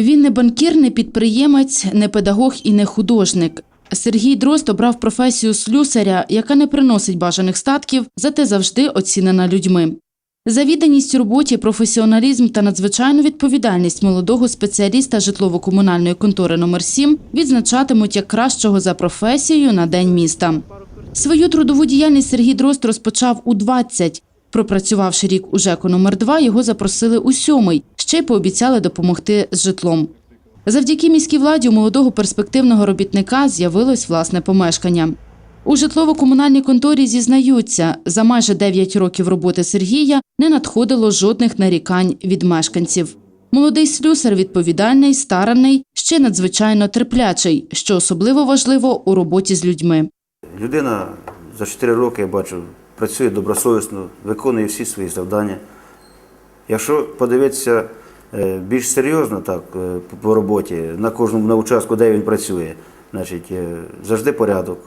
Він не банкір, не підприємець, не педагог і не художник. Сергій Дрозд обрав професію слюсаря, яка не приносить бажаних статків, зате завжди оцінена людьми. За відданість роботі, професіоналізм та надзвичайну відповідальність молодого спеціаліста житлово-комунальної контори номер 7 відзначатимуть як кращого за професією на День міста. Свою трудову діяльність Сергій Дрозд розпочав у 20. Пропрацювавши рік у ЖЕКу номер 2 його запросили у сьомий, ще й пообіцяли допомогти з житлом. Завдяки міській владі у молодого перспективного робітника з'явилось власне помешкання. У житлово-комунальній конторі зізнаються, за майже 9 років роботи Сергія не надходило жодних нарікань від мешканців. Молодий слюсар відповідальний, старанний, ще надзвичайно терплячий, що особливо важливо у роботі з людьми. Людина за 4 роки, я бачу, працює добросовісно, виконує всі свої завдання. Якщо подивитися е, більш серйозно так, е, по- роботі, на кожному на участку, де він працює, значить, е, завжди порядок,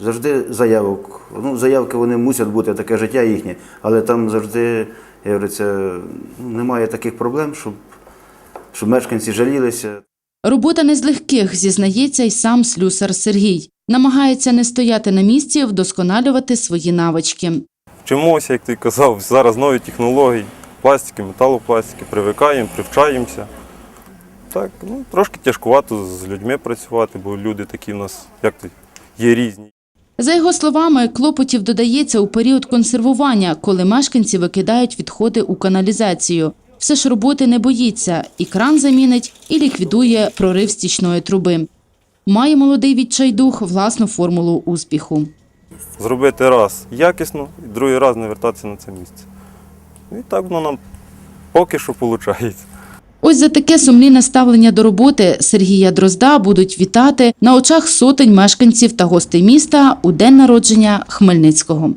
завжди заявок. Ну, заявки вони мусять бути, таке життя їхнє, але там завжди, як говориться, ну, немає таких проблем, щоб, щоб мешканці жалілися. Робота не з легких, зізнається й сам слюсар Сергій. Намагається не стояти на місці, вдосконалювати свої навички. Вчимося, як ти казав, зараз нові технології, пластики, металопластики, привикаємо, привчаємося. Так, ну, трошки тяжкувато з людьми працювати, бо люди такі в нас, як ти, є різні. За його словами, клопотів додається у період консервування, коли мешканці викидають відходи у каналізацію. Все ж роботи не боїться, і кран замінить, і ліквідує прорив стічної труби. Має молодий відчайдух власну формулу успіху. Зробити раз якісно, і другий раз не вертатися на це місце. І так воно нам поки що виходить. Ось за таке сумлінне ставлення до роботи Сергія Дрозда будуть вітати на очах сотень мешканців та гостей міста у день народження Хмельницького.